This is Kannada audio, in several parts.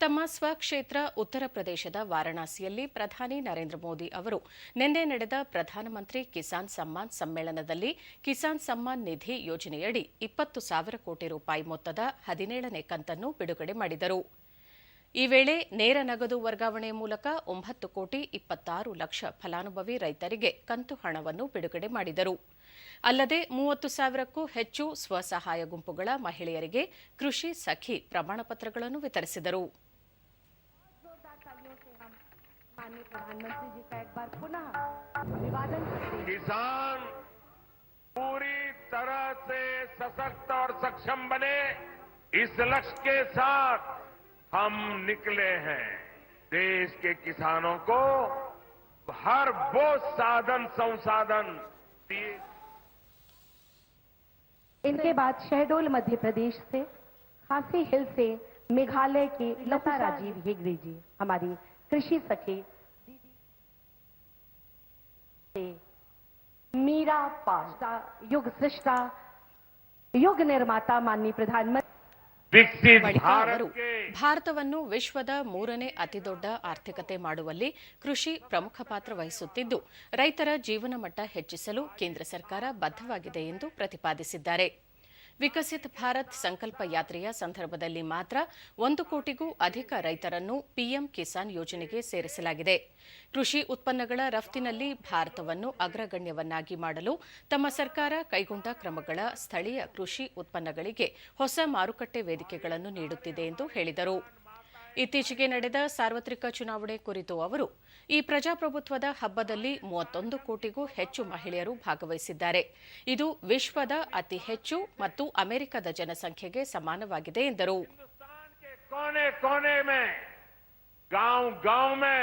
ತಮ್ಮ ಸ್ವಕ್ಷೇತ್ರ ಉತ್ತರ ಪ್ರದೇಶದ ವಾರಾಣಸಿಯಲ್ಲಿ ಪ್ರಧಾನಿ ನರೇಂದ್ರ ಮೋದಿ ಅವರು ನಿನ್ನೆ ನಡೆದ ಪ್ರಧಾನಮಂತ್ರಿ ಕಿಸಾನ್ ಸಮ್ಮಾನ್ ಸಮ್ಮೇಳನದಲ್ಲಿ ಕಿಸಾನ್ ಸಮ್ಮಾನ್ ನಿಧಿ ಯೋಜನೆಯಡಿ ಇಪ್ಪತ್ತು ಸಾವಿರ ಕೋಟಿ ರೂಪಾಯಿ ಮೊತ್ತದ ಹದಿನೇಳನೇ ಕಂತನ್ನು ಬಿಡುಗಡೆ ಮಾಡಿದರು. ಈ ವೇಳೆ ನೇರ ನಗದು ವರ್ಗಾವಣೆ ಮೂಲಕ ಒಂಬತ್ತು ಕೋಟಿ ಇಪ್ಪತ್ತಾರು ಲಕ್ಷ ಫಲಾನುಭವಿ ರೈತರಿಗೆ ಕಂತು ಹಣವನ್ನು ಬಿಡುಗಡೆ ಮಾಡಿದರು. ಅಲ್ಲದೆ ಮೂವತ್ತು ಸಾವಿರಕ್ಕೂ ಹೆಚ್ಚು ಸ್ವಸಹಾಯ ಗುಂಪುಗಳ ಮಹಿಳೆಯರಿಗೆ ಕೃಷಿ ಸಖಿ ಪ್ರಮಾಣಪತ್ರಗಳನ್ನು ವಿತರಿಸಿದರು. माननीय प्रधानमंत्री जी का एक बार पुनः अभिवादन किसान पूरी तरह से सशक्त और सक्षम बने। इस लक्ष्य के साथ हम निकले हैं। देश के किसानों को हर वो साधन संसाधन दिए। इनके बाद शहडोल मध्य प्रदेश से खांसी हिल से मेघालय की लता राजीव हेगड़े जी हमारी कृषि सखी से मीरा पास्ता युग सृष्टा युग निर्माता माननीय प्रधानमंत्री विकसित ಬಳಿಕ भारत ಅವರು के ಭಾರತವನ್ನು ವಿಶ್ವದ ಮೂರನೇ ಅತಿದೊಡ್ಡ ಆರ್ಥಿಕತೆ ಮಾಡುವಲ್ಲಿ ಕೃಷಿ ಪ್ರಮುಖ ಪಾತ್ರ ವಹಿಸುತ್ತಿದ್ದು ರೈತರ ಜೀವನ ಮಟ್ಟ ಹೆಚ್ಚಿಸಲು ಕೇಂದ್ರ ಸರ್ಕಾರ ಬದ್ಧವಾಗಿದೆ ಎಂದು ಪ್ರತಿಪಾದಿಸಿದ್ದಾರೆ ವಿಕಸಿತ್ ಭಾರತ್ ಸಂಕಲ್ಪ ಯಾತ್ರೆಯ ಸಂದರ್ಭದಲ್ಲಿ ಮಾತ್ರ ಒಂದು ಕೋಟಿಗೂ ಅಧಿಕ ರೈತರನ್ನು ಪಿಎಂ ಕಿಸಾನ್ ಯೋಜನೆಗೆ ಸೇರಿಸಲಾಗಿದೆ. ಕೃಷಿ ಉತ್ಪನ್ನಗಳ ರಫ್ತಿನಲ್ಲಿ ಭಾರತವನ್ನು ಅಗ್ರಗಣ್ಯವನ್ನಾಗಿ ಮಾಡಲು ತಮ್ಮ ಸರ್ಕಾರ ಕೈಗೊಂಡ ಕ್ರಮಗಳ ಸ್ಥಳೀಯ ಕೃಷಿ ಉತ್ಪನ್ನಗಳಿಗೆ ಹೊಸ ಮಾರುಕಟ್ಟೆ ವೇದಿಕೆಗಳನ್ನು ನೀಡುತ್ತಿದೆ ಎಂದು ಹೇಳಿದರು. ಇತ್ತೀಚೆಗೆ ನಡೆದ ಸಾರ್ವತ್ರಿಕ ಚುನಾವಣೆ ಕುರಿತು ಅವರು ಈ ಪ್ರಜಾಪ್ರಭುತ್ವದ ಹಬ್ಬದಲ್ಲಿ ಮೂವತ್ತೊಂದು ಕೋಟಿಗೂ ಹೆಚ್ಚು ಮಹಿಳೆಯರು ಭಾಗವಹಿಸಿದ್ದಾರೆ ಇದು ವಿಶ್ವದ ಅತಿ ಹೆಚ್ಚು ಮತ್ತು ಅಮೆರಿಕದ ಜನಸಂಖ್ಯೆಗೆ ಸಮಾನವಾಗಿದೆ ಎಂದರು हिंदुस्तान के कोने कोने में गांव गांव में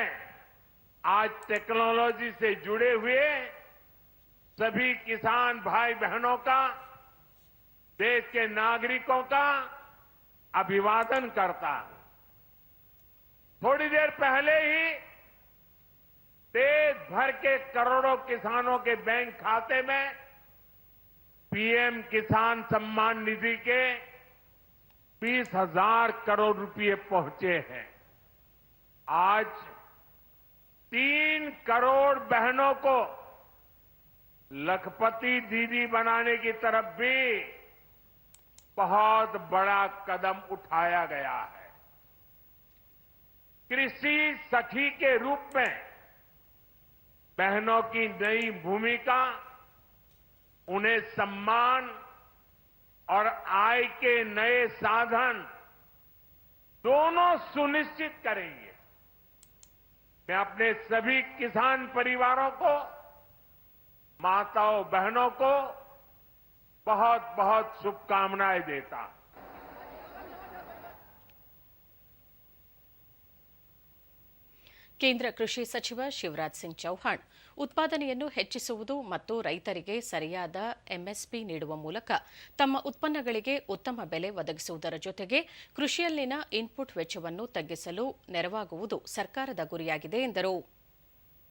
आज टेक्नोलॉजी से जुड़े हुए सभी किसान भाई बहनों का देश के नागरिकों का अभिवादन करता हूं थोड़ी देर पहले ही देश भर के करोड़ों किसानों के बैंक खाते में पीएम किसान सम्मान निधि के बीस हज़ार करोड़ रुपए पहुँचे हैं। आज तीन करोड़ बहनों को लखपति दीदी बनाने की तरफ़ भी बहुत बड़ा कदम उठाया गया है। कृषि सखी के रूप में बहनों की नई भूमिका, उन्हें सम्मान और आय के नए साधन दोनों सुनिश्चित करेंगे। मैं अपने सभी किसान परिवारों को, माताओं बहनों को बहुत बहुत शुभकामनाएँ देता हूँ। ಕೇಂದ್ರ ಕೃಷಿ ಸಚಿವ ಶಿವರಾಜ್ ಸಿಂಗ್ ಚೌಹಾಣ್ ಉತ್ಪಾದನೆಯನ್ನು ಹೆಚ್ಚಿಸುವುದು ಮತ್ತು ರೈತರಿಗೆ ಸರಿಯಾದ ಎಂಎಸ್ಪಿ ನೀಡುವ ಮೂಲಕ ತಮ್ಮ ಉತ್ಪನ್ನಗಳಿಗೆ ಉತ್ತಮ ಬೆಲೆ ಒದಗಿಸುವುದರ ಜೊತೆಗೆ ಕೃಷಿಯಲ್ಲಿನ ಇನ್ಪುಟ್ ವೆಚ್ಚವನ್ನು ತಗ್ಗಿಸಲು ನೆರವಾಗುವುದು ಸರ್ಕಾರದ ಗುರಿಯಾಗಿದೆ ಎಂದರು.